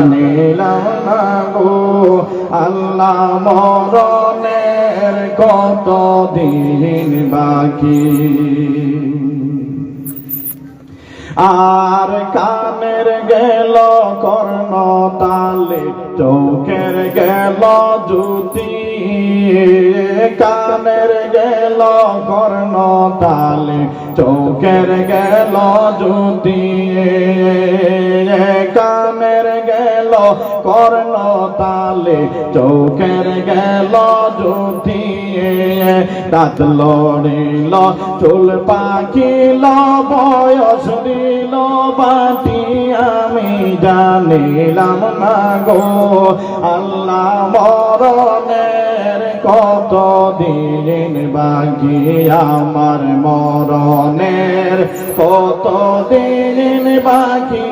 নিলাম না গো আল্লাহ মরণের কত দিন বাকি? আর কানের গেল কর্ণ তালে চোখের গেল জুতি কানের গেল কর্ণ তালে চোখের গেল জুতি কর্ণ তালে, চোখের গেল দাঁত লড়িল, চুল পাখিল, বয়স দিল বাটি। আমি জানিলাম, না গো, আল্লাহ মরণের কত দিন বাকি? আমার মরণের কত দিন বাকি?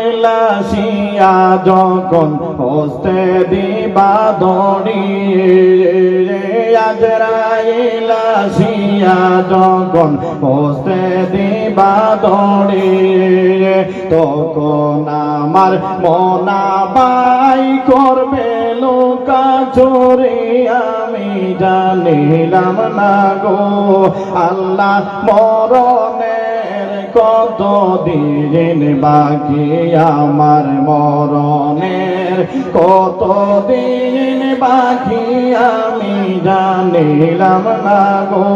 আরাজরাইলাসিয়া যখন হস্তে দিবা দড়ি আজরাইলাসিয়া যখন হস্তে দিবা দড়ি তখন আমার মনা বাই করবে লোকা চোরে আমি জানিলাম না গো আল্লাহ মরণের কত দিন বাকি আমার মরণের? কত দিন বাকি আমি জানিলাম না গো।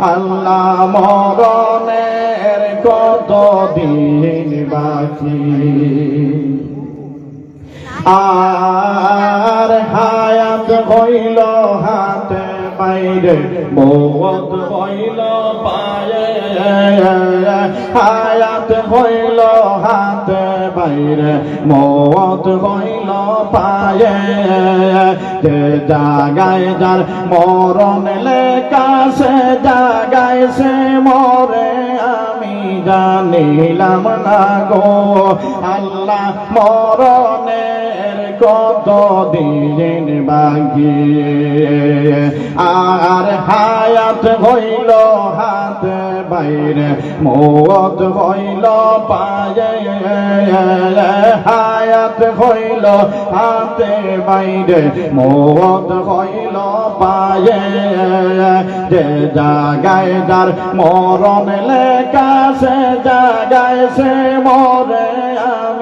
আল্লাহ মরণের কত দিন বাকি? আর হায়াত হইল হাতে বাইরে মৌত হইল পায়ে। হায়াত হইল হাতে বাইরে মৌত হইল পায়ে। যে জাগায় যার মরণ লেখা, সে জাগায় সে মরে। আমি জানিলাম না গো, আল্লাহ মরণের কত দিন বাকি আর হায়াত হইল হাত বাইরে, মত হইল পায়ে। হায়াত হইল হাতে বাইরে, মত হইল পায়ে। যে জাগায় যার মরণ লেখা, সে জাগায় সে মরে।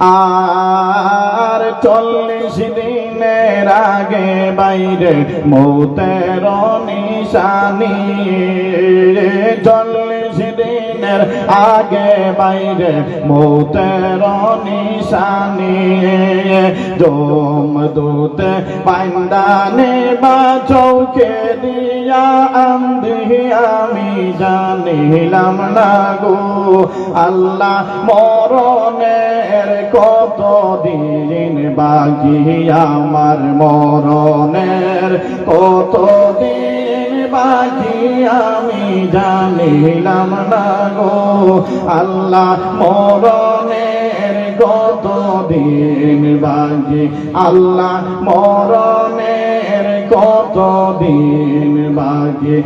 আর চল্লিশ দিনের আগে বাইরে মৌতের নিশানি। চল্লিশ দিনের আগে বাইরে মৌতের নিশানি। জম দূতে পান্ডানে বা চৌকে দিয়া আন্দি আমি জানিলাম না গো, আল্লাহ মরণের কত দিন বাকি আমার মরণের কত দিন বাকি আমি জানিলাম না গো। আল্লাহ মরণের কত দিন বাকি আল্লাহ মরণের কত দিন বাকি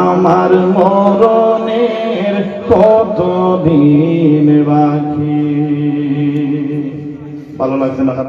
আমার মরণের কত দিন বাকি ভালো লাগছে না?